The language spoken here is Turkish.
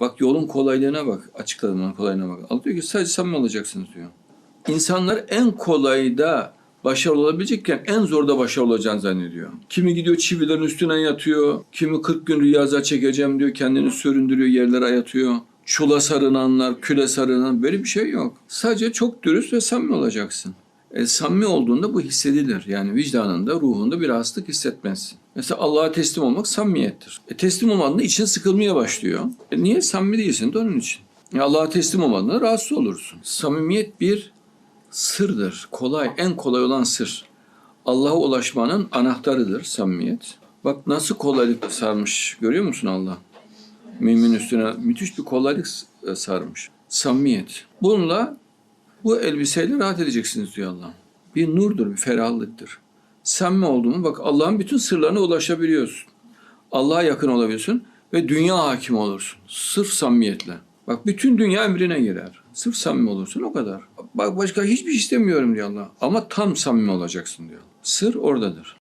Bak yolun kolaylığına bak. Açıkladığımın kolaylığına bak. Allah diyor ki sadece samimi olacaksınız diyor. İnsanlar en kolayda başarılı olabilecekken en zorda başarılı olacağını zannediyor. Kimi gidiyor çivilerin üstüne yatıyor. Kimi 40 gün riyaza çekeceğim diyor. Kendini süründürüyor, yerlere yatıyor. Çula sarınanlar, küle sarınan böyle bir şey yok. Sadece çok dürüst ve samimi olacaksın. E, samimi olduğunda bu hissedilir. Yani vicdanında, ruhunda bir rahatsızlık hissetmezsin. Mesela Allah'a teslim olmak samimiyettir. E, teslim olmadığında için sıkılmaya başlıyor. E, niye? Samimi değilsin de onun için. E, Allah'a teslim olmadığında rahatsız olursun. Samimiyet bir sırdır. Kolay, en kolay olan sır. Allah'a ulaşmanın anahtarıdır samimiyet. Bak nasıl kolaylık sarmış. Görüyor musun Allah? Mümin üstüne müthiş bir kolaylık e, sarmış. Samimiyet. Bununla bu elbiseyle rahat edeceksiniz diyor Allah. Bir nurdur, bir ferahlıktır. Samimi olduğumu bak Allah'ın bütün sırlarına ulaşabiliyorsun. Allah'a yakın olabiliyorsun ve dünya hakimi olursun. Sırf samimiyetle. Bak bütün dünya emrine girer. Sırf samimi olursun o kadar. Bak başka hiçbir şey istemiyorum diyor Allah. Ama tam samimi olacaksın diyor. Sır oradadır.